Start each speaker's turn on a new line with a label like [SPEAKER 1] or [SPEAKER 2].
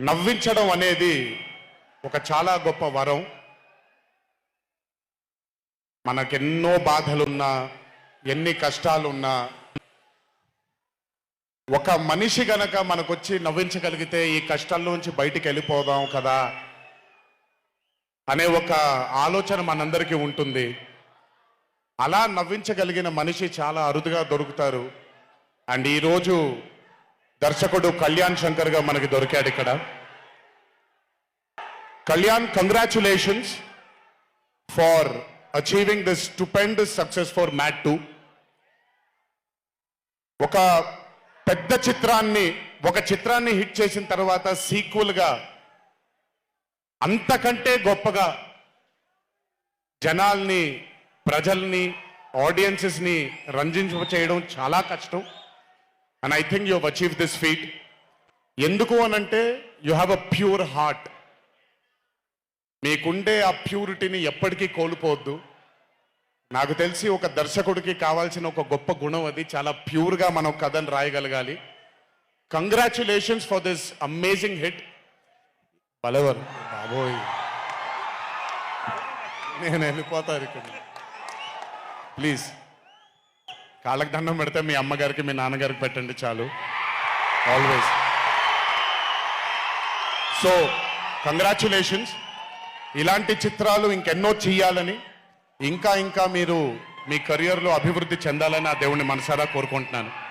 [SPEAKER 1] నవ్వించడం అనేది ఒక చాలా గొప్ప వరం. మనకెన్నో బాధలున్నా ఎన్ని కష్టాలున్నా ఒక మనిషి గనక మనకొచ్చి నవ్వించగలిగితే ఈ కష్టాల్లోంచి బయటికి వెళ్ళిపోదాం కదా అనే ఒక ఆలోచన మనందరికీ ఉంటుంది. అలా నవ్వించగలిగిన మనిషి చాలా అరుదుగా దొరుకుతారు. అండ్ ఈరోజు దర్శకుడు కళ్యాణ్ శంకర్గా మనకి దొరికాడు ఇక్కడ. Kalyan congratulations for achieving this stupendous success for mad too ఒక పెద్ద చిత్రాన్ని ఒక చిత్రాన్ని హిట్ చేసిన తర్వాత సీక్వల్గా అంతకంటే గొప్పగా జనాల్ని ప్రజల్ని ఆడియన్సెస్ని రంజింప చేయడం చాలా కష్టం. And I think you achieve this feat ఎందుకు అనంటే you have a pure heart మీకుండే ఆ ప్యూరిటీని ఎప్పటికీ కోల్పోవద్దు. నాకు తెలిసి ఒక దర్శకుడికి కావాల్సిన ఒక గొప్ప గుణం అది చాలా ప్యూర్గా మనం కథను రాయగలగాలి. Congratulations for this amazing hit బలవర్ బాబోయ్. నేను వెళ్ళిపోతాను ఇక్కడ. ప్లీజ్ కాళ్ళకి దండం పెడితే మీ అమ్మగారికి మీ నాన్నగారికి పెట్టండి చాలు. ఆల్వేస్ సో కంగ్రాచులేషన్స్ ఇలాంటి చిత్రాలు ఇంకెన్నో చెయ్యాలని ఇంకా ఇంకా మీరు మీ కెరియర్లో అభివృద్ధి చెందాలని ఆ దేవుణ్ణి మనసారా కోరుకుంటున్నాను.